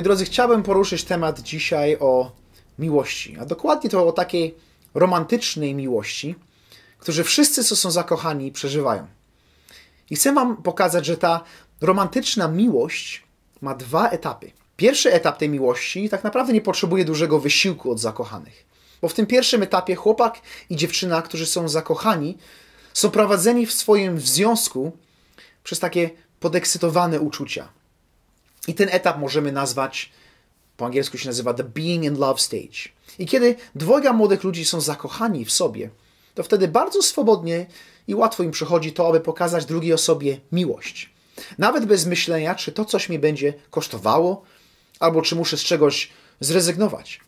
Moi drodzy, chciałbym poruszyć temat dzisiaj o miłości, a dokładnie to o takiej romantycznej miłości, którzy wszyscy, co są zakochani, przeżywają. I chcę Wam pokazać, że ta romantyczna miłość ma dwa etapy. Pierwszy etap tej miłości tak naprawdę nie potrzebuje dużego wysiłku od zakochanych. Bo w tym pierwszym etapie chłopak i dziewczyna, którzy są zakochani, są prowadzeni w swoim związku przez takie podekscytowane uczucia. I ten etap możemy nazwać, po angielsku się nazywa the being in love stage. I kiedy dwojga młodych ludzi są zakochani w sobie, to wtedy bardzo swobodnie i łatwo im przychodzi to, aby pokazać drugiej osobie miłość. Nawet bez myślenia, czy to coś mi będzie kosztowało, albo czy muszę z czegoś zrezygnować.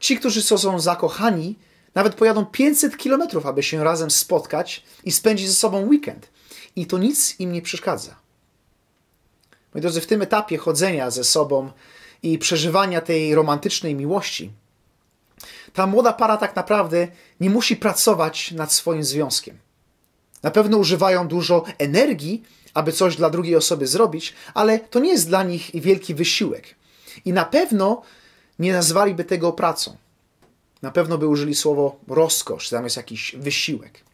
Ci, którzy są zakochani, nawet pojadą 500 kilometrów, aby się razem spotkać i spędzić ze sobą weekend. I to nic im nie przeszkadza. Moi drodzy, w tym etapie chodzenia ze sobą i przeżywania tej romantycznej miłości, ta młoda para tak naprawdę nie musi pracować nad swoim związkiem. Na pewno używają dużo energii, aby coś dla drugiej osoby zrobić, ale to nie jest dla nich wielki wysiłek. I na pewno nie nazwaliby tego pracą. Na pewno by użyli słowo rozkosz zamiast jakiś wysiłek.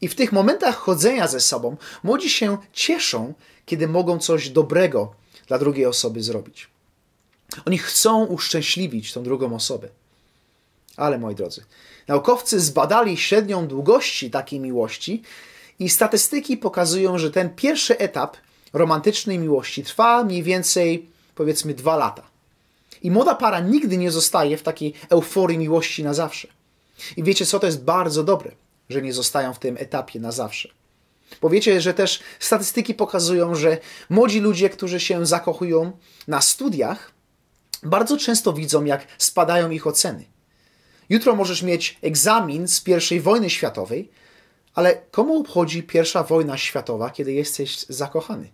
I w tych momentach chodzenia ze sobą młodzi się cieszą, kiedy mogą coś dobrego dla drugiej osoby zrobić. Oni chcą uszczęśliwić tą drugą osobę. Ale moi drodzy, naukowcy zbadali średnią długości takiej miłości i statystyki pokazują, że ten pierwszy etap romantycznej miłości trwa mniej więcej powiedzmy dwa lata. I młoda para nigdy nie zostaje w takiej euforii miłości na zawsze. I wiecie co, to jest bardzo dobre, że nie zostają w tym etapie na zawsze. Bo wiecie, że też statystyki pokazują, że młodzi ludzie, którzy się zakochują na studiach, bardzo często widzą, jak spadają ich oceny. Jutro możesz mieć egzamin z I wojny światowej, ale komu obchodzi pierwsza wojna światowa, kiedy jesteś zakochany?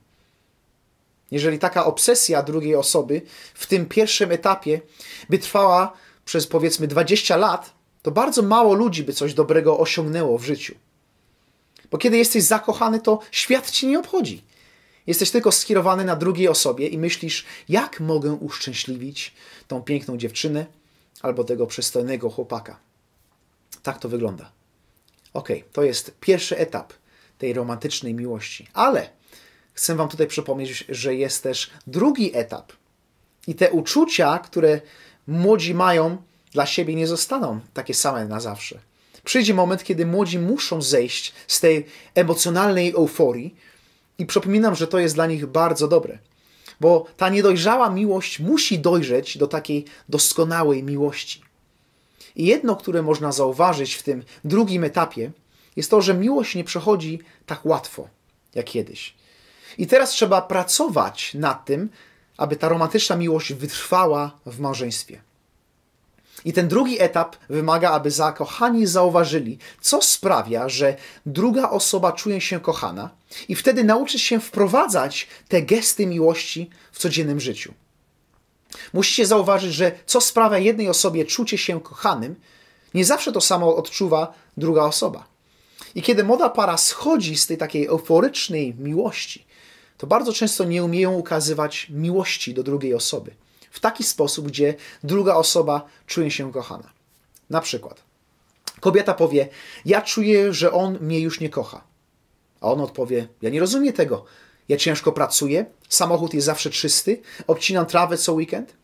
Jeżeli taka obsesja drugiej osoby w tym pierwszym etapie by trwała przez powiedzmy 20 lat, to bardzo mało ludzi by coś dobrego osiągnęło w życiu. Bo kiedy jesteś zakochany, to świat ci nie obchodzi. Jesteś tylko skierowany na drugiej osobie i myślisz, jak mogę uszczęśliwić tą piękną dziewczynę albo tego przystojnego chłopaka. Tak to wygląda. Ok, to jest pierwszy etap tej romantycznej miłości. Ale chcę Wam tutaj przypomnieć, że jest też drugi etap. I te uczucia, które młodzi mają dla siebie, nie zostaną takie same na zawsze. Przyjdzie moment, kiedy młodzi muszą zejść z tej emocjonalnej euforii, i przypominam, że to jest dla nich bardzo dobre, bo ta niedojrzała miłość musi dojrzeć do takiej doskonałej miłości. I jedno, które można zauważyć w tym drugim etapie, jest to, że miłość nie przechodzi tak łatwo jak kiedyś. I teraz trzeba pracować nad tym, aby ta romantyczna miłość wytrwała w małżeństwie. I ten drugi etap wymaga, aby zakochani zauważyli, co sprawia, że druga osoba czuje się kochana, i wtedy nauczyć się wprowadzać te gesty miłości w codziennym życiu. Musicie zauważyć, że co sprawia jednej osobie czucie się kochanym, nie zawsze to samo odczuwa druga osoba. I kiedy młoda para schodzi z tej takiej euforycznej miłości, to bardzo często nie umieją ukazywać miłości do drugiej osoby w taki sposób, gdzie druga osoba czuje się kochana. Na przykład, kobieta powie: Ja czuję, że on mnie już nie kocha. A on odpowie: Ja nie rozumiem tego. Ja ciężko pracuję, samochód jest zawsze czysty, obcinam trawę co weekend,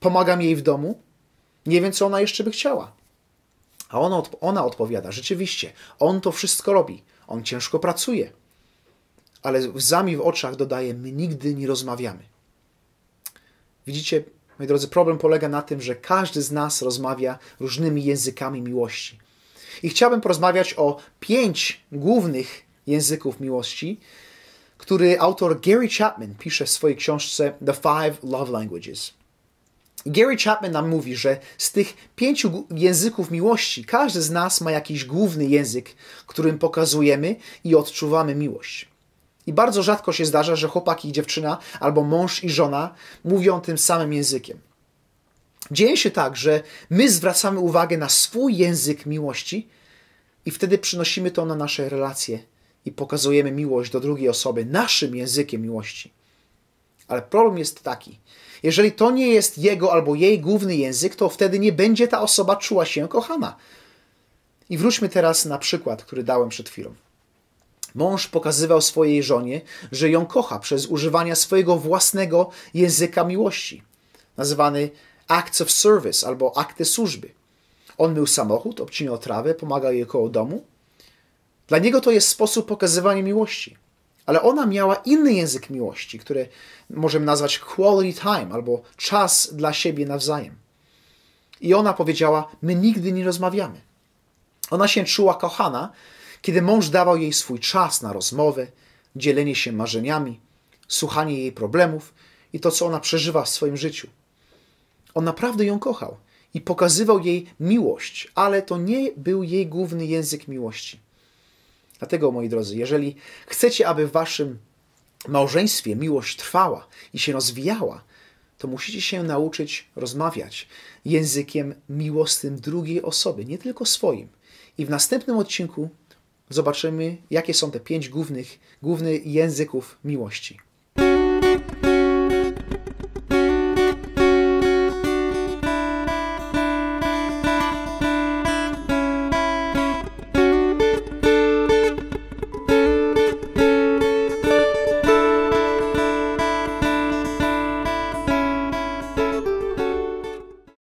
pomagam jej w domu, nie wiem, co ona jeszcze by chciała. A ona, ona odpowiada: Rzeczywiście, on to wszystko robi, on ciężko pracuje. Ale łzami w oczach dodaje: My nigdy nie rozmawiamy. Widzicie, moi drodzy, problem polega na tym, że każdy z nas rozmawia różnymi językami miłości. I chciałbym porozmawiać o pięć głównych języków miłości, który autor Gary Chapman pisze w swojej książce The Five Love Languages. Gary Chapman nam mówi, że z tych pięciu języków miłości każdy z nas ma jakiś główny język, którym pokazujemy i odczuwamy miłość. I bardzo rzadko się zdarza, że chłopak i dziewczyna albo mąż i żona mówią tym samym językiem. Dzieje się tak, że my zwracamy uwagę na swój język miłości i wtedy przynosimy to na nasze relacje i pokazujemy miłość do drugiej osoby naszym językiem miłości. Ale problem jest taki. Jeżeli to nie jest jego albo jej główny język, to wtedy nie będzie ta osoba czuła się kochana. I wróćmy teraz na przykład, który dałem przed chwilą. Mąż pokazywał swojej żonie, że ją kocha przez używanie swojego własnego języka miłości, nazywany acts of service albo akty służby. On mył samochód, obcinał trawę, pomagał jej koło domu. Dla niego to jest sposób pokazywania miłości. Ale ona miała inny język miłości, który możemy nazwać quality time albo czas dla siebie nawzajem. I ona powiedziała: My nigdy nie rozmawiamy. Ona się czuła kochana, kiedy mąż dawał jej swój czas na rozmowę, dzielenie się marzeniami, słuchanie jej problemów i to, co ona przeżywa w swoim życiu. On naprawdę ją kochał i pokazywał jej miłość, ale to nie był jej główny język miłości. Dlatego, moi drodzy, jeżeli chcecie, aby w waszym małżeństwie miłość trwała i się rozwijała, to musicie się nauczyć rozmawiać językiem miłosnym drugiej osoby, nie tylko swoim. I w następnym odcinku zobaczymy, jakie są te pięć głównych, głównych języków miłości.